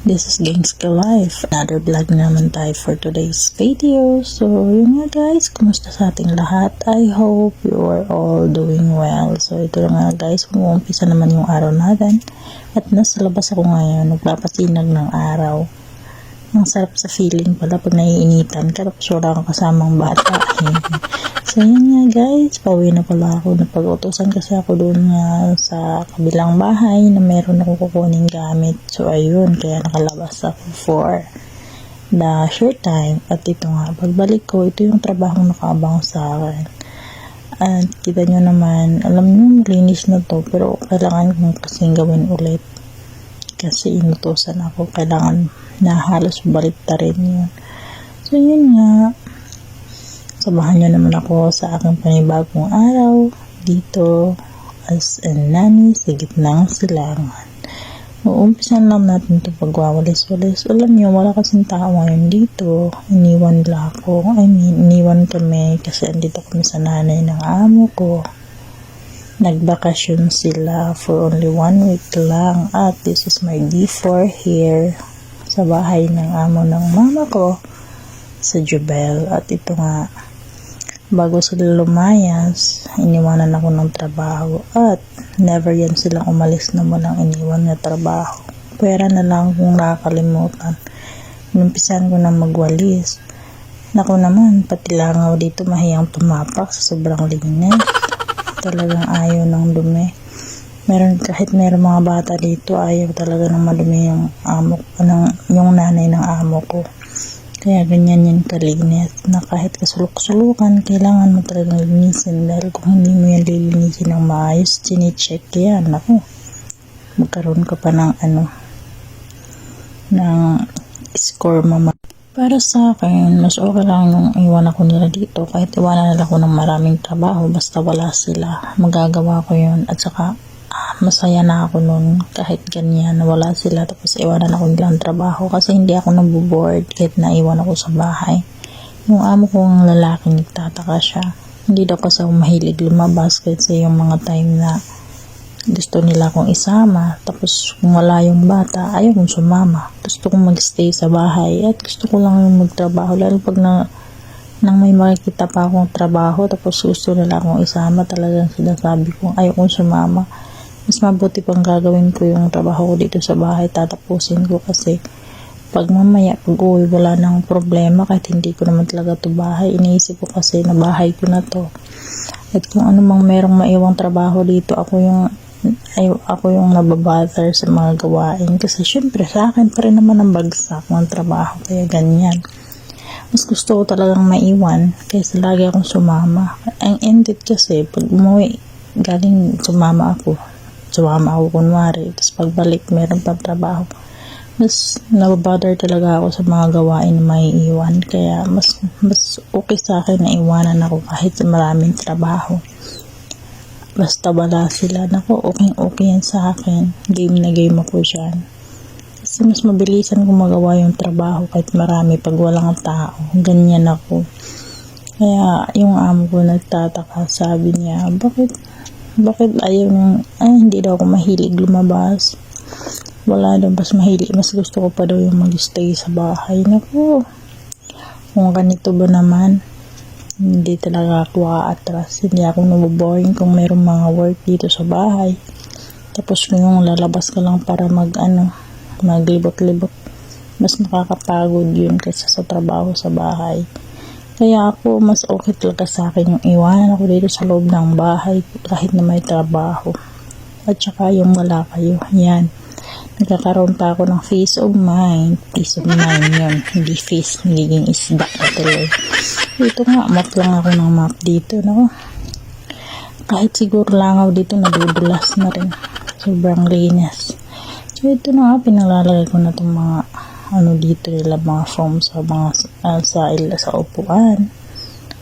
This is Gangsta Life. Another vlog naman tayo for today's video. So, yun nga guys, kumusta sa ating lahat? I hope you are all doing well. So, ito na nga guys, umuumpisa naman yung araw natin. At nasa labas ako ngayon, nagpapasinag ng araw. Ang sarap sa feeling pala pag naiinitan ka tapos wala kang kasamang bata. so yun nga guys, pauwi na pala ako. Napag-utosan kasi ako doon nga sa kabilang bahay na meron ako kukuning gamit. So ayun, kaya nakalabas ako for the short time. At ito nga, pagbalik ko, ito yung trabaho nakaabang sa akin. At kita nyo naman, alam nyo, malinis na to, pero kailangan kong kasing gawin ulit kasi inutosan ako kailangan na halos balikta rin yun. So yun nga. Samahan nyo naman ako sa aking panibagong araw. Dito as a nanny sa gitnang silangan. Uumpisan lang natin ito pagwawalis-walis. Alam nyo wala kasing tao ngayon dito. Iniwan nila ako. I mean iniwan kami kasi andito kami sa nanay ng amo ko nagbakasyon sila for only one week lang. At this is my D4 here sa bahay ng amo ng mama ko sa Jubel. At ito nga bago sila lumayas iniwanan ako ng trabaho. At never yan silang umalis na walang iniwan na trabaho. Pera na lang kung nakakalimutan. Inumpisan ko na magwalis. Naku naman, pati langaw dito mahiyang tumapak sa sobrang linis talagang ayaw ng dumi. Meron kahit meron mga bata dito, ayaw talaga ng madumi yung amo ng yung nanay ng amo ko. Kaya ganyan yan kalinis na kahit kasulok-sulukan, kailangan mo talagang linisin dahil kung hindi mo yan lilinisin ng maayos, chine-check yan. Ako, magkaroon ka pa ng ano, ng score mama. Para sa akin, mas okay lang yung iwan ako nila dito. Kahit iwanan nila ako ng maraming trabaho, basta wala sila. Magagawa ko yun. At saka, ah, masaya na ako nun. Kahit ganyan, wala sila. Tapos iwanan ako nilang trabaho. Kasi hindi ako nabuboard kahit naiwan ako sa bahay. Yung amo kong lalaki, nagtataka siya. Hindi daw kasi ako mahilig lumabas kasi yung mga time na gusto nila akong isama. Tapos, kung wala yung bata, ayaw kong sumama. Gusto kong magstay sa bahay at gusto ko lang magtrabaho. Lalo pag na, nang may makikita pa akong trabaho, tapos gusto nila akong isama, talagang sinasabi ko, ayaw kong sumama. Mas mabuti pang gagawin ko yung trabaho ko dito sa bahay, tatapusin ko kasi pag mamaya, pag uwi, wala nang problema kahit hindi ko naman talaga to bahay. Iniisip ko kasi na bahay ko na to. At kung ano mang merong maiwang trabaho dito, ako yung ay, ako yung nababother sa mga gawain kasi syempre sa akin pa rin naman ang bagsak ng trabaho kaya ganyan. Mas gusto ko talagang maiwan kaysa lagi akong sumama. Ang ended kasi pag umuwi galing sumama ako. Sumama ako kunwari tapos pagbalik meron pang trabaho. Mas nababother talaga ako sa mga gawain na may iwan kaya mas mas okay sa akin na iwanan ako kahit maraming trabaho basta wala sila. Nako, okay okay yan sa akin. Game na game ako dyan. Kasi mas mabilisan kung magawa yung trabaho kahit marami pag walang tao. Ganyan ako. Kaya yung amo ko nagtataka, sabi niya, bakit, bakit ayaw nung, ay hindi daw ako mahilig lumabas. Wala daw, mas mahilig, mas gusto ko pa daw yung mag-stay sa bahay. Naku, kung ganito ba naman, hindi talaga ako atras. Hindi ako naboboring kung mayroong mga work dito sa bahay. Tapos yung lalabas ka lang para mag ano, maglibot-libot. Mas nakakapagod yun kaysa sa trabaho sa bahay. Kaya ako, mas okay talaga sa akin yung iwanan ako dito sa loob ng bahay kahit na may trabaho. At saka yung wala kayo. Yan. Nagkakaroon pa ako ng face of mind. Peace of mind yun. Hindi face, nagiging isda na tuloy. Ito nga, map lang ako ng map dito. No? Kahit siguro langaw dito, nadudulas na rin. Sobrang linis. So, ito na nga, pinalalagay ko na itong mga ano dito nila, mga foam sa mga uh, sa, sa upuan.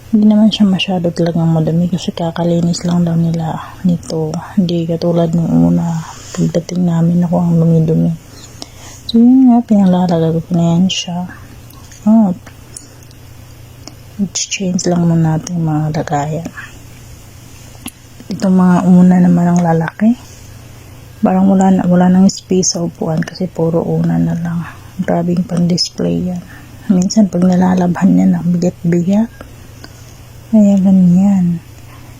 Hindi naman siya masyado talagang madumi kasi kakalinis lang daw nila nito. Hindi katulad ng una, pagdating namin ako ang dumi-dumi. So, yun nga, pinalalagay ko na yan siya. Oh, change lang muna natin mga lagayan. Itong mga una naman ang lalaki. Parang wala, na, wala nang space sa upuan kasi puro una na lang. Grabing pang-display yan. Minsan pag nalalabhan niya na bigat-bigat. Kaya ganyan.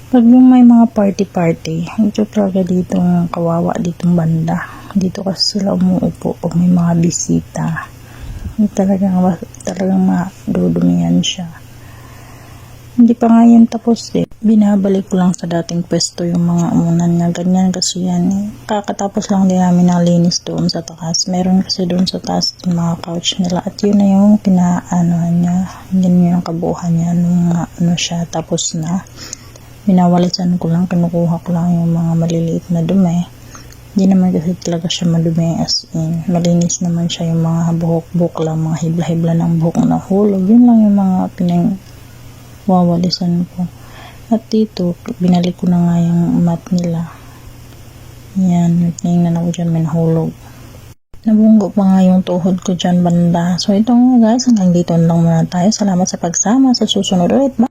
Pag yung may mga party-party, ito talaga dito kawawa ditong banda. Dito kasi sila umuupo pag may mga bisita. Talagang, talagang madudumihan siya. Hindi pa nga yan tapos eh. Binabalik ko lang sa dating pwesto yung mga unan niya. Ganyan kasi yan eh. Kakatapos lang din namin nalinis doon sa taas. Meron kasi doon sa taas yung mga couch nila. At yun na yung pinaanohan niya. Yan yung kabuuhan niya nung ano siya tapos na. Binawalisan ko lang, kinukuha ko lang yung mga maliliit na dumi. Hindi naman kasi talaga siya madumi as in. Malinis naman siya yung mga buhok-buhok lang, mga hibla-hibla ng buhok na hulog. Yun lang yung mga pinang wawalisan ko. At dito, binalik ko na nga yung mat nila. Yan, tingnan ako dyan, may nahulog. Nabunggo pa nga yung tuhod ko dyan banda. So ito nga guys, hanggang dito lang muna tayo. Salamat sa pagsama. Sa susunod ulit. Bye!